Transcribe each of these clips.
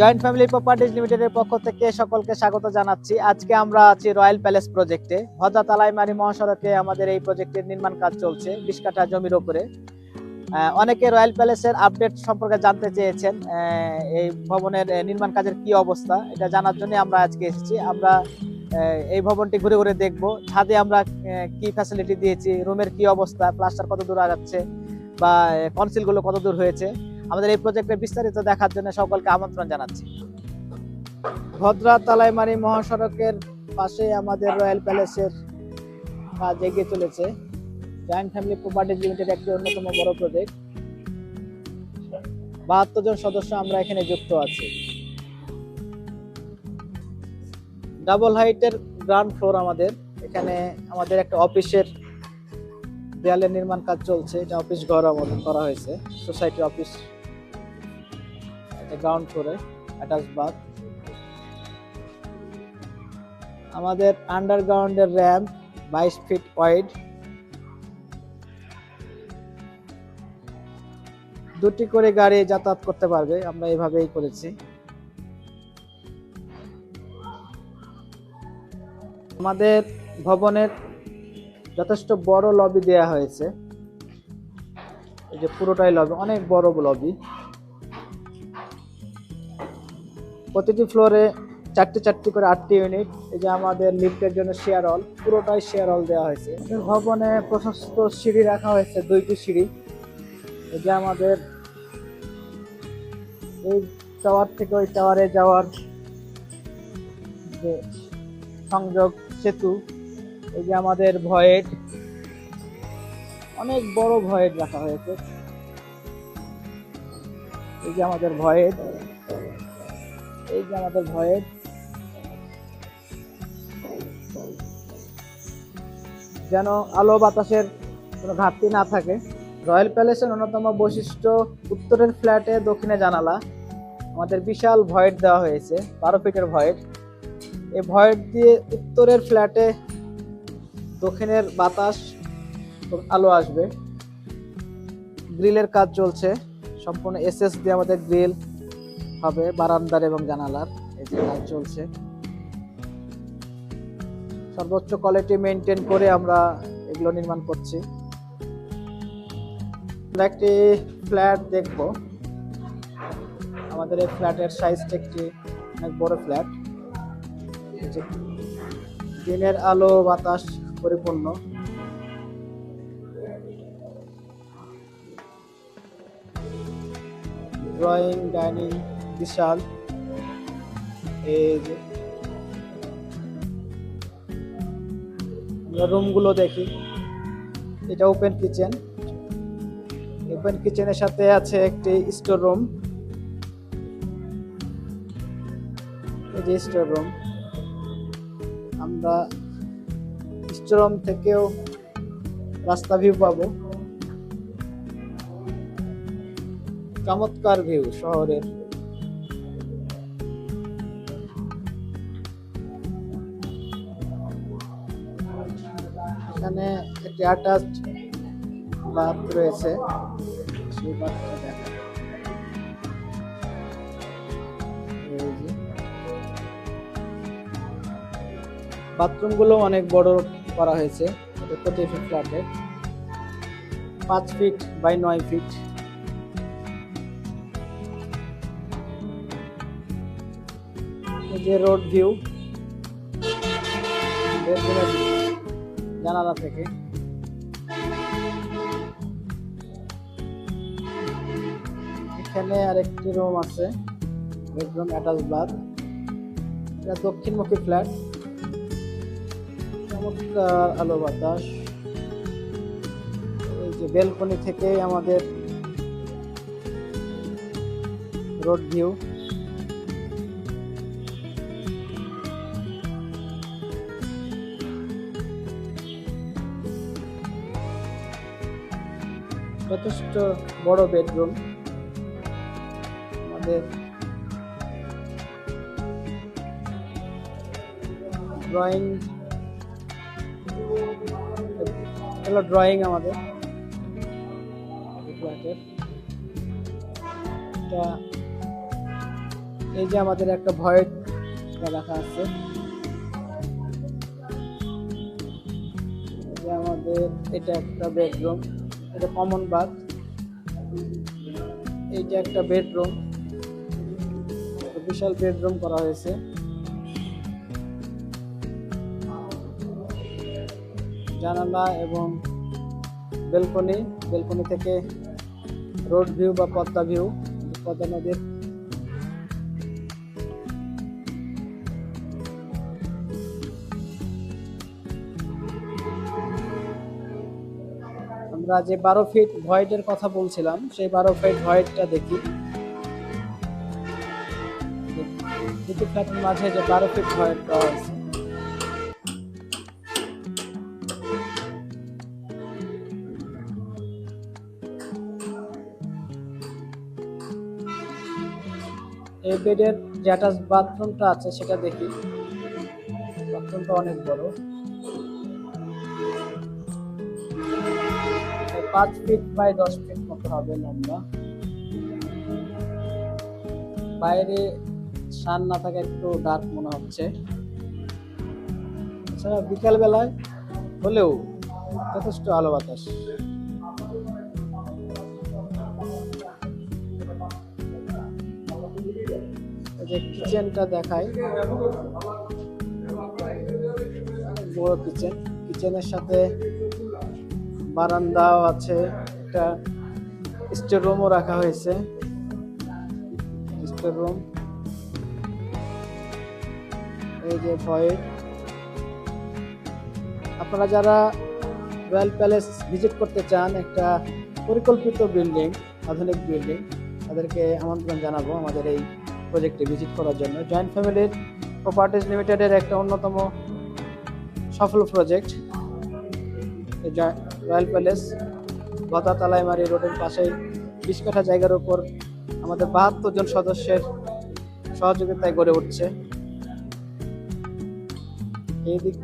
Joint family properties লিমিটেডের পক্ষ থেকে সকলকে স্বাগত জানাচ্ছি। আজকে আমরা আছি রয়্যাল প্যালেস প্রজেক্টে। ভদ্রা তালাইমারি মহাসড়কে আমাদের এই প্রজেক্টের নির্মাণ কাজ চলছে বিশ কাঠা জমির ওপরে অনেকে রয়্যাল প্যালেসের আপডেট সম্পর্কে জানতে চেয়েছেন এই ভবনের নির্মাণ কাজের কি অবস্থা, এটা জানার জন্য আমরা আজকে এসেছি। আমরা এই ভবনটি ঘুরে ঘুরে দেখব। ছাদে আমরা কি ফ্যাসিলিটি দিয়েছি রুমের কি অবস্থা প্লাস্টার কত দূর আগাচ্ছে, বা কনসিলগুলো কত দূর হয়েছে। আমাদের এই প্রজেক্টে বিস্তারিত দেখার জন্য সকলকে আমন্ত্রণ জানাচ্ছি। ভদ্রা তালাইমারি মহাসড়কের পাশে আমাদের রয়্যাল প্যালেসের কাজ এগিয়ে চলেছে। জয়েন্ট ফ্যামিলি প্রপার্টিজ লিমিটেড একটি অন্যতম বড় প্রজেক্ট বাহাত্তর জন সদস্য আমরা এখানে যুক্ত আছি। ডাবল হাইটের গ্রাউন্ড ফ্লোর আমাদের। এখানে আমাদের একটা অফিসের দেয়ালের নির্মাণ কাজ চলছে। এটা অফিস ঘর আমাদের করা হয়েছে। সোসাইটি অফিস গ্রাউন্ড ফ্লোরে অ্যাটাচ বাথ আমাদের আন্ডারগ্রাউন্ডের র্যাম্প বাইশ ফিট ওয়াইড দুটি করে গাড়ি যাতায়াত করতে পারবে, আমরা এভাবেই করেছি। আমাদের ভবনের যথেষ্ট বড় লবি দেয়া হয়েছে। এই যে পুরোটাই লবি অনেক বড় লবি প্রতিটি ফ্লোরে চারটি চারটি করে আটটি ইউনিট এই যে আমাদের লিফটের জন্য শেয়ার হল পুরোটাই শেয়ার হল দেওয়া হয়েছে। ভবনে প্রশস্ত সিঁড়ি রাখা হয়েছে, দুইটি সিঁড়ি। এই যে আমাদের এই টাওয়ার থেকে ওই টাওয়ারে যাওয়ার যে সংযোগ সেতু, এই যে আমাদের ভয়েড অনেক বড় ভয়েড রাখা হয়েছে। এই যে আমাদের ভয়েড এই যে আমাদের ভয়েড যেন আলো বাতাসের কোনো ঘাটতি না থাকে। রয়্যাল প্যালেসের অন্যতম বৈশিষ্ট্য উত্তরের ফ্ল্যাটে দক্ষিণে জানালা। আমাদের বিশাল ভয়েড দেওয়া হয়েছে, বারো ফিটের ভয়েড। এই ভয়েড দিয়ে উত্তরের ফ্ল্যাটে দক্ষিণের বাতাস আলো আসবে। গ্রিলের কাজ চলছে। সম্পূর্ণ এসএস দিয়ে আমাদের গ্রিল হবে বারান্দার এবং জানালার, এই যে কাজ চলছে সর্বোচ্চ কোয়ালিটি মেনটেন করে আমরা এগুলো নির্মাণ করছি। একটি ফ্ল্যাট দেখব। আমাদের এই ফ্ল্যাটের সাইজটা একটি অনেক বড় ফ্ল্যাট দিনের আলো, বাতাস পরিপূর্ণ। ড্রয়িং ডাইনিং বিশাল। এই যে রুমগুলো দেখি। এটা ওপেন কিচেন। ওপেন কিচেনের সাথে আছে একটি স্টোর রুম। এই যে স্টোর রুম। আমরা স্টোর রুম থেকেও রাস্তা ভিউ পাবো। চমৎকার ভিউ শহরের। এখানে একটি অ্যাটাচড বাথ রয়েছে। সেই বাথটা বাথরুমগুলো অনেক বড় করা হয়েছে। প্রতি ফিট ফ্ল্যাটে পাঁচ ফিট বাই নয় ফিট। যে রোড ভিউ বেডরুমের জানালা থেকে। এখানে আরেকটি রুম আছে বেডরুম অ্যাটাচ বাথ এটা দক্ষিণমুখী ফ্ল্যাট চমৎকার আলো বাতাস। এই যে বেলকনি থেকে আমাদের রোড ভিউ যথেষ্ট বড় বেডরুম আমাদের ড্রয়িং হলো ড্রয়িং আমাদের। এটা এই যে আমাদের একটা ভয়েড রাখা আছে। আমাদের এটা একটা বেডরুম এটা কমন বাথ এইটা একটা বেডরুম বিশাল বেডরুম করা হয়েছে। জানালা এবং বেলকনি বেলকনি থেকে রোড ভিউ বা পদ্মা ভিউ পদ্মা নদীর আমরা যে বারো ফিট ভয়েডের কথা বলছিলাম, সেই বারো ফিট ভয়েডটা দেখি। দুটি ফ্ল্যাটের মাঝে যে বারো ফিট ভয়েড হয়েছে এই বেডের যে অ্যাটাচ বাথরুমটা আছে, সেটা দেখি। বাথরুমটা অনেক বড়। পাঁচ ফিট বাই দশ ফিট মতো হবে লম্বা। বাইরে সান না থাকে একটু ডার্ক মনে হচ্ছে। এছাড়া বিকাল বেলায় হলেও যথেষ্ট আলো বাতাস। যে কিচেনটা দেখাই। বড় কিচেন কিচেনের সাথে বারান্দাও আছে, একটা স্টোর রুমও রাখা হয়েছে। Store room. এই যে ভয়েড আপনারা যারা রয়্যাল প্যালেস ভিজিট করতে চান, একটা পরিকল্পিত বিল্ডিং, আধুনিক বিল্ডিং, তাদেরকে আমন্ত্রণ জানাব আমাদের এই প্রজেক্টে ভিজিট করার জন্য। জয়েন্ট ফ্যামিলির প্রপার্টিজ লিমিটেডের একটা অন্যতম সফল প্রজেক্ট। রয়্যাল প্যালেস গদা তালাইমারি রোডের পাশেই বিশ কাঠা জায়গার উপর আমাদের বাহাত্তর জন সদস্যের সহযোগিতায় গড়ে উঠছে। এই দিক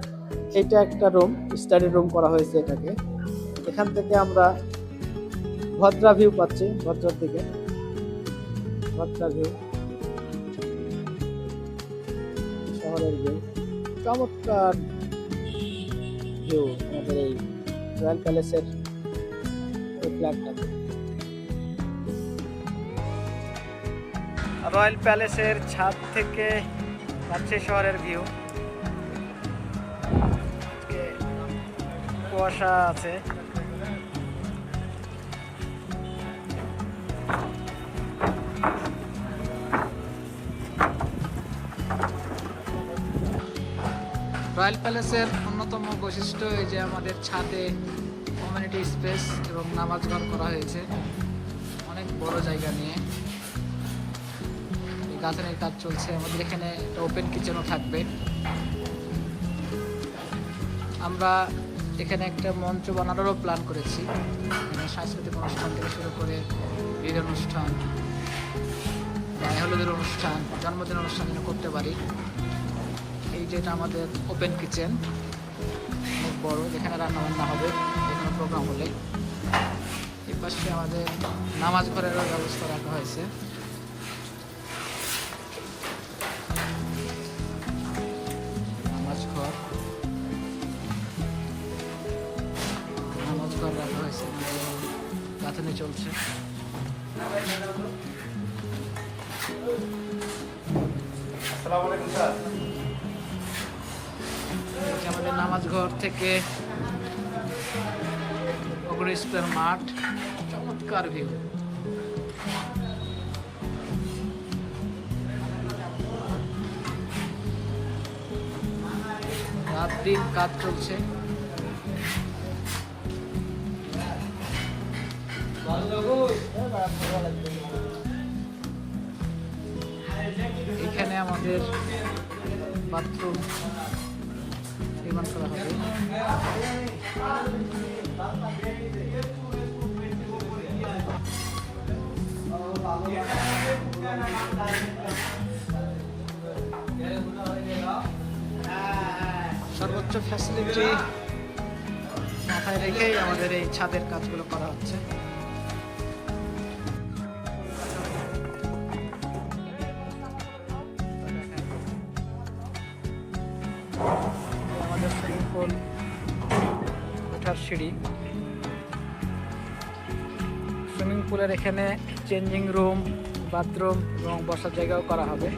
এইটা একটা রুম স্টাডি রুম করা হয়েছে এটাকে। এখান থেকে আমরা ভদ্রা ভিউ পাচ্ছি, ভদ্রার দিকে। ভদ্রা ভিউ শহরের ভিউ চমৎকার ভিউ আমাদের এই রয়্যাল প্যালেসের এই ফ্ল্যাটটাতে রয়্যাল প্যালেসের ছাদ থেকে রাজশাহী শহরের ভিউ। কুয়াশা আছে। রয়্যাল প্যালেসের অন্যতম বৈশিষ্ট্য এই যে আমাদের ছাদে কমিউনিটি স্পেস এবং নামাজ ঘর করা হয়েছে। অনেক বড় জায়গা নিয়ে। এই গাঁথনের কাজ চলছে। আমাদের এখানে একটা ওপেন কিচেনও থাকবে। আমরা এখানে একটা মঞ্চ বানানোরও প্ল্যান করেছি। সাংস্কৃতিক অনুষ্ঠান থেকে শুরু করে বিয়ের অনুষ্ঠান হলুদের অনুষ্ঠান জন্মদিন অনুষ্ঠান করতে পারি। যেটা আমাদের ওপেন কিচেন অনেক বড়, যেখানে রান্না বান্না হবে, যেখানে প্রোগ্রাম হলে। এই পাশে আমাদের নামাজ ঘরেরও ব্যবস্থা রাখা হয়েছে। নামাজ ঘর। নামাজ ঘর রাখা হয়েছে গাঁথনি চলছে। এই যে আমাদের নামাজ ঘর থেকে অগ্র মাঠ। চমৎকার ভিউ রাত দিন কাজ চলছে। এখানে আমাদের বাথরুম। নির্মাণ করা হবে। সর্বোচ্চ ফ্যাসিলিটি মাথায় রেখেই আমাদের এই ছাদের কাজগুলো করা হচ্ছে। ওঠার সিঁড়ি। সুইমিং পুলের এখানে চেঞ্জিং রুম বাথরুম এবং বসার জায়গাও করা হবে।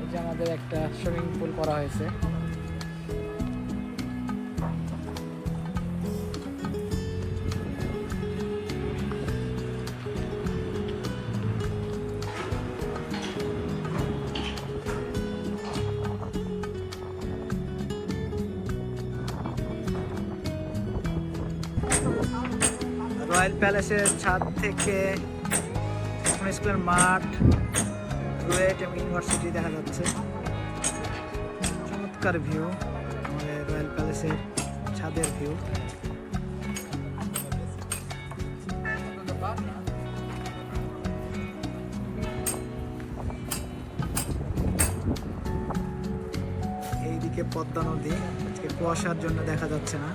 এই যে আমাদের একটা সুইমিং পুল করা হয়েছে। রয়্যাল প্যালেসের ছাদ থেকে স্কুলের মাঠ রুয়েট এবং ইউনিভার্সিটি দেখা যাচ্ছে। চমৎকার ভিউ আমাদের রয়্যাল প্যালেসের ছাদের ভিউ এইদিকে পদ্মা নদী, আজকে কুয়াশার জন্য দেখা যাচ্ছে না।